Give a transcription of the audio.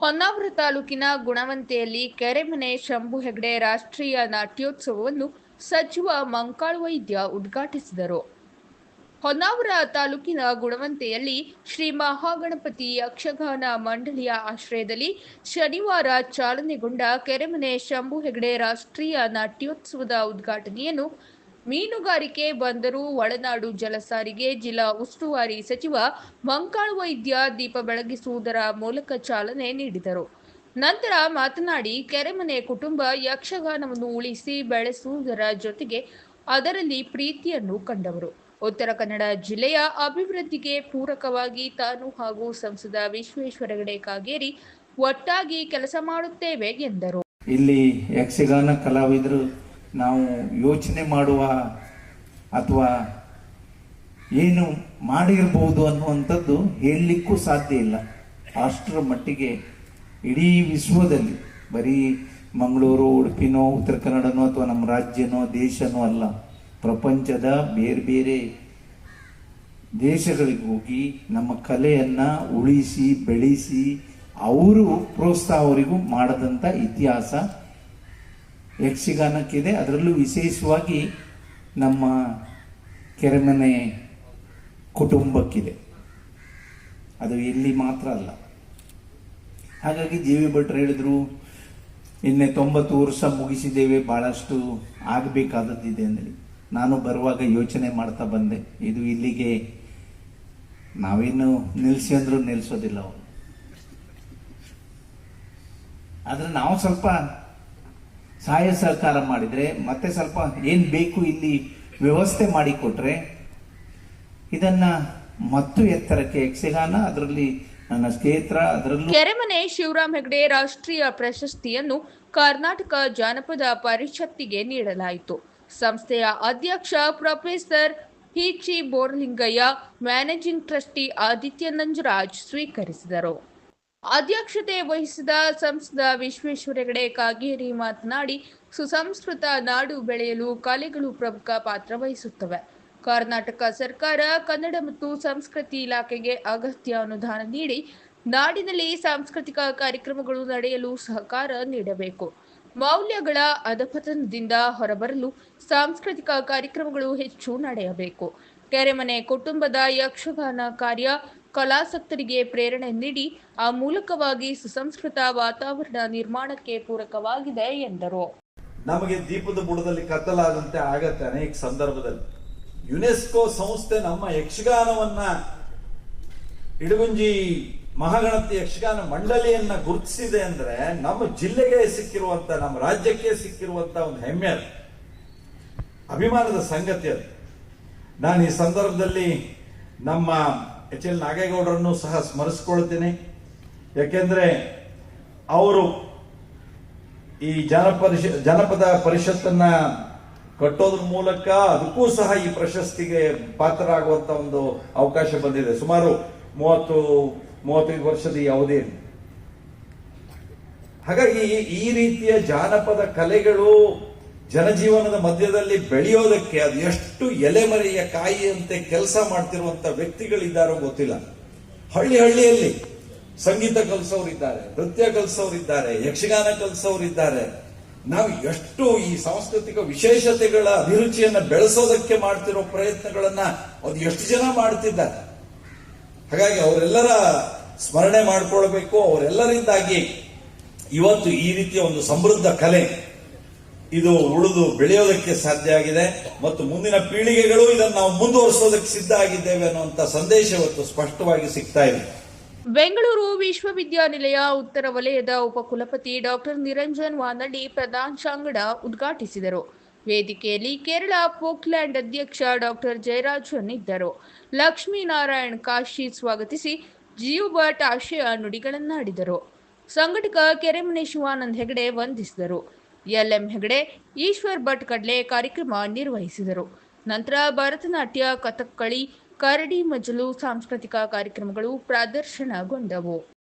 ಹೊನ್ನಾವರ ತಾಲೂಕಿನ ಗುಣವಂತೆಯಲ್ಲಿ ಕೆರೆಮನೆ ಶಂಭು ಹೆಗಡೆ ರಾಷ್ಟ್ರೀಯ ನಾಟ್ಯೋತ್ಸವವನ್ನು ಸಚಿವ ಮಂಕಾಳು ವೈದ್ಯ ಉದ್ಘಾಟಿಸಿದರು. ಹೊನ್ನಾವರ ತಾಲೂಕಿನ ಗುಣವಂತೆಯಲ್ಲಿ ಶ್ರೀ ಮಹಾಗಣಪತಿ ಯಕ್ಷಗಾನ ಮಂಡಳಿಯ ಆಶ್ರಯದಲ್ಲಿ ಶನಿವಾರ ಚಾಲನೆಗೊಂಡ ಕೆರೆಮನೆ ಶಂಭು ಹೆಗಡೆ ರಾಷ್ಟ್ರೀಯ ನಾಟ್ಯೋತ್ಸವದ ಉದ್ಘಾಟನೆಯನ್ನು ಮೀನುಗಾರಿಕೆ ಬಂದರು. ಒಳನಾಡು ಜಲಸಾರಿಗೆ ಜಿಲ್ಲಾ ಉಸ್ತುವಾರಿ ಸಚಿವ ಮಂಕಾಳು ವೈದ್ಯ ದೀಪ ಬೆಳಗಿಸುವುದರ ಮೂಲಕ ಚಾಲನೆ ನೀಡಿದರು. ನಂತರ ಮಾತನಾಡಿ, ಕೆರೆಮನೆ ಕುಟುಂಬ ಯಕ್ಷಗಾನವನ್ನು ಉಳಿಸಿ ಬೆಳೆಸುವುದರ ಜೊತೆಗೆ ಅದರಲ್ಲಿ ಪ್ರೀತಿಯನ್ನು ಕಂಡವರು. ಉತ್ತರ ಕನ್ನಡ ಜಿಲ್ಲೆಯ ಅಭಿವೃದ್ಧಿಗೆ ಪೂರಕವಾಗಿ ತಾನು ಹಾಗೂ ಸಂಸದ ವಿಶ್ವೇಶ್ವರ ಹೆಗಡೆ ಕಾಗೇರಿ ಒಟ್ಟಾಗಿ ಕೆಲಸ ಮಾಡುತ್ತೇವೆ ಎಂದರು. ಇಲ್ಲಿ ಯಕ್ಷಗಾನ ಕಲಾವಿದರು ನಾವು ಯೋಚನೆ ಮಾಡುವ ಅಥವಾ ಏನು ಮಾಡಿರಬಹುದು ಅನ್ನುವಂಥದ್ದು ಹೇಳಲಿಕ್ಕೂ ಸಾಧ್ಯ ಇಲ್ಲ. ಅಷ್ಟರ ಮಟ್ಟಿಗೆ ಇಡೀ ವಿಶ್ವದಲ್ಲಿ, ಬರೀ ಮಂಗಳೂರು, ಉಡುಪಿನೋ, ಉತ್ತರ ಕನ್ನಡನೋ ಅಥವಾ ನಮ್ಮ ರಾಜ್ಯನೋ, ದೇಶನೋ ಅಲ್ಲ, ಪ್ರಪಂಚದ ಬೇರೆ ಬೇರೆ ದೇಶಗಳಿಗೆ ಹೋಗಿ ನಮ್ಮ ಕಲೆಯನ್ನು ಉಳಿಸಿ, ಬೆಳೆಸಿ, ಅವರು ಪ್ರೋತ್ಸಾಹ ಅವರಿಗೂ ಮಾಡದಂಥ ಇತಿಹಾಸ ಯಕ್ಷಗಾನಕ್ಕಿದೆ ಅದರಲ್ಲೂ ವಿಶೇಷವಾಗಿ ನಮ್ಮ ಕೆರೆಮನೆ ಕುಟುಂಬಕ್ಕಿದೆ. ಅದು ಇಲ್ಲಿ ಮಾತ್ರ ಅಲ್ಲ. ಹಾಗಾಗಿ ಜಿ ವಿ ಭಟ್ರು ಹೇಳಿದ್ರು, ನಿನ್ನೆ ತೊಂಬತ್ತು ವರ್ಷ ಮುಗಿಸಿದ್ದೇವೆ, ಬಹಳಷ್ಟು ಆಗಬೇಕಾದದ್ದಿದೆ ಅಂದರೆ. ನಾನು ಬರುವಾಗ ಯೋಚನೆ ಮಾಡ್ತಾ ಬಂದೆ, ಇದು ಇಲ್ಲಿಗೆ ನಾವೇನು ನಿಲ್ಲಿಸಿ ಅಂದರೂ ನಿಲ್ಲಿಸೋದಿಲ್ಲ ಅವರು. ಆದರೆ ನಾವು ಸ್ವಲ್ಪ ಸಹಾಯ ಸಹಕಾರ ಮಾಡಿದ್ರೆ ಮತ್ತೆ ಸ್ವಲ್ಪ ಏನ್ ಬೇಕು ಇಲ್ಲಿ ವ್ಯವಸ್ಥೆ ಮಾಡಿಕೊಟ್ರೆ ಇದನ್ನ ಮತ್ತು ಎತ್ತರಕ್ಕೆ ಯಕ್ಷಗಾನ, ಅದರಲ್ಲಿ ನನ್ನ ಸ್ನೇಹಿತರ ಅದರಲ್ಲಿ ಕೆರೆಮನೆ ಶಿವರಾಮ್ ಹೆಗಡೆ ರಾಷ್ಟ್ರೀಯ ಪ್ರಶಸ್ತಿಯನ್ನು ಕರ್ನಾಟಕ ಜಾನಪದ ಪರಿಷತ್ತಿಗೆ ನೀಡಲಾಯಿತು. ಸಂಸ್ಥೆಯ ಅಧ್ಯಕ್ಷ ಪ್ರೊಫೆಸರ್ ಹಿಚಿ ಬೋರ್ಲಿಂಗಯ್ಯ, ಮ್ಯಾನೇಜಿಂಗ್ ಟ್ರಸ್ಟಿ ಆದಿತ್ಯ ನಂಜರಾಜ್ ಸ್ವೀಕರಿಸಿದರು. ಅಧ್ಯಕ್ಷತೆ ವಹಿಸಿದ ಸಂಸದ ವಿಶ್ವೇಶ್ವರ ಹೆಗಡೆ ಕಾಗೇರಿ ಮಾತನಾಡಿ, ಸುಸಂಸ್ಕೃತ ನಾಡು ಬೆಳೆಯಲು ಕಲೆಗಳು ಪ್ರಮುಖ ಪಾತ್ರ ವಹಿಸುತ್ತವೆ. ಕರ್ನಾಟಕ ಸರ್ಕಾರ, ಕನ್ನಡ ಮತ್ತು ಸಂಸ್ಕೃತಿ ಇಲಾಖೆಗೆ ಅಗತ್ಯ ಅನುದಾನ ನೀಡಿ, ನಾಡಿನಲ್ಲಿ ಸಾಂಸ್ಕೃತಿಕ ಕಾರ್ಯಕ್ರಮಗಳು ನಡೆಯಲು ಸಹಕಾರ ನೀಡಬೇಕು. ಮೌಲ್ಯಗಳ ಅಧಪತನದಿಂದ ಹೊರಬರಲು ಸಾಂಸ್ಕೃತಿಕ ಕಾರ್ಯಕ್ರಮಗಳು ಹೆಚ್ಚು ನಡೆಯಬೇಕು. ಕೆರೆಮನೆ ಕುಟುಂಬದ ಯಕ್ಷಗಾನ ಕಾರ್ಯ ಕಲಾಸಕ್ತರಿಗೆ ಪ್ರೇರಣೆ ನೀಡಿ, ಆ ಮೂಲಕವಾಗಿ ಸುಸಂಸ್ಕೃತ ವಾತಾವರಣ ನಿರ್ಮಾಣಕ್ಕೆ ಪೂರಕವಾಗಿದೆ ಎಂದರು. ನಮಗೆ ದೀಪದ ಬುಡದಲ್ಲಿ ಕತ್ತಲಾದಂತೆ ಆಗತ್ತೆ ಅನೇಕ ಸಂದರ್ಭದಲ್ಲಿ. ಯುನೆಸ್ಕೋ ಸಂಸ್ಥೆ ನಮ್ಮ ಯಕ್ಷಗಾನವನ್ನ ಇಡಗುಂಜಿ ಮಹಾಗಣತಿ ಯಕ್ಷಗಾನ ಮಂಡಳಿಯನ್ನ ಗುರುತಿಸಿದೆ ಅಂದ್ರೆ ನಮ್ಮ ಜಿಲ್ಲೆಗೆ ಸಿಕ್ಕಿರುವಂತ, ನಮ್ಮ ರಾಜ್ಯಕ್ಕೆ ಸಿಕ್ಕಿರುವಂತ ಒಂದು ಹೆಮ್ಮೆ ಅದು. ಅಭಿಮಾನದ ಸಂಗತಿ ಅದು. ನಾನು ಈ ಸಂದರ್ಭದಲ್ಲಿ ನಮ್ಮ ಎಚ್ ಎಲ್ ನಾಗೇಗೌಡರನ್ನು ಸಹ ಸ್ಮರಿಸ್ಕೊಳ್ತೇನೆ. ಯಾಕೆಂದ್ರೆ ಅವರು ಈ ಜನಪರಿಷ ಜನಪದ ಪರಿಷತ್ತನ್ನ ಕಟ್ಟೋದ್ರ ಮೂಲಕ ಅದಕ್ಕೂ ಸಹ ಈ ಪ್ರಶಸ್ತಿಗೆ ಪಾತ್ರರಾಗುವಂತ ಒಂದು ಅವಕಾಶ ಬಂದಿದೆ. ಸುಮಾರು ಮೂವತ್ತು, ಮೂವತ್ತೈದು ವರ್ಷದ ಯಾವುದೇ ಹಾಗಾಗಿ ಈ ರೀತಿಯ ಜಾನಪದ ಕಲೆಗಳು ಜನಜೀವನದ ಮಧ್ಯದಲ್ಲಿ ಬೆಳೆಯೋದಕ್ಕೆ ಅದು ಎಷ್ಟು ಎಲೆಮರೆಯ ಕಾಯಿಯಂತೆ ಕೆಲಸ ಮಾಡ್ತಿರುವಂತ ವ್ಯಕ್ತಿಗಳಿದ್ದಾರೋ ಗೊತ್ತಿಲ್ಲ. ಹಳ್ಳಿ ಹಳ್ಳಿಯಲ್ಲಿ ಸಂಗೀತ ಕಲಿಸೋರಿದ್ದಾರೆ, ನೃತ್ಯ ಕಲಿಸೋರಿದ್ದಾರೆ, ಯಕ್ಷಗಾನ ಕಲಿಸೋರಿದ್ದಾರೆ. ನಾವು ಎಷ್ಟು ಈ ಸಾಂಸ್ಕೃತಿಕ ವಿಶೇಷತೆಗಳ ಅಭಿರುಚಿಯನ್ನ ಬೆಳೆಸೋದಕ್ಕೆ ಮಾಡ್ತಿರೋ ಪ್ರಯತ್ನಗಳನ್ನ ಅದು ಎಷ್ಟು ಜನ ಮಾಡ್ತಿದ್ದಾರೆ. ಹಾಗಾಗಿ ಅವರೆಲ್ಲರ ಸ್ಮರಣೆ ಮಾಡ್ಕೊಳ್ಬೇಕು, ಅವರೆಲ್ಲರಿಂದಾಗಿ ಇವತ್ತು ಈ ರೀತಿಯ ಒಂದು ಸಮೃದ್ಧ ಕಲೆ ಇದು ಉಳಿದು ಬೆಳೆಯೋದಕ್ಕೆ ಸಾಧ್ಯ ಆಗಿದೆ ಮತ್ತು ಮುಂದಿನ ಪೀಳಿಗೆಗಳು ಇದನ್ನು ನಾವು ಮುಂದುವರಿಸೋದಕ್ಕೆ ಸಿದ್ಧ ಆಗಿದ್ದೇವೆ ಅನ್ನುವಂತ ಸಂದೇಶ ಇವತ್ತು ಸ್ಪಷ್ಟವಾಗಿ ಸಿಗ್ತಾ ಇದೆ. ಬೆಂಗಳೂರು ವಿಶ್ವವಿದ್ಯಾನಿಲಯ ಉತ್ತರ ವಲಯದ ಉಪಕುಲಪತಿ ಡಾಕ್ಟರ್ ನಿರಂಜನ್ ವಾನಳ್ಳಿ ಶಾಂಗಡ ಉದ್ಘಾಟಿಸಿದರು. ವೇದಿಕೆಯಲ್ಲಿ ಕೇರಳ ಪೋಕ್ಲ್ಯಾಂಡ್ ಅಧ್ಯಕ್ಷ ಡಾಕ್ಟರ್ ಜಯರಾಜನ್ ಇದ್ದರು. ಲಕ್ಷ್ಮೀನಾರಾಯಣ್ ಕಾಶಿ ಸ್ವಾಗತಿಸಿ ಜಿಯು ಭಟ್ ಆಶಯ ನುಡಿಗಳನ್ನಾಡಿದರು. ಸಂಘಟಕ ಕೆರೆಮನೆ ಶಿವಾನಂದ್ ಹೆಗಡೆ ವಂದಿಸಿದರು. ಎಲ್ಎಂ ಹೆಗಡೆ, ಈಶ್ವರ್ ಭಟ್ ಕಡ್ಲೆ ಕಾರ್ಯಕ್ರಮ ನಿರ್ವಹಿಸಿದರು. ನಂತರ ಭರತನಾಟ್ಯ, ಕಥಕ್ಕಳಿ, ಕರಡಿ ಮಜಲು ಸಾಂಸ್ಕೃತಿಕ ಕಾರ್ಯಕ್ರಮಗಳು ಪ್ರದರ್ಶನಗೊಂಡವು.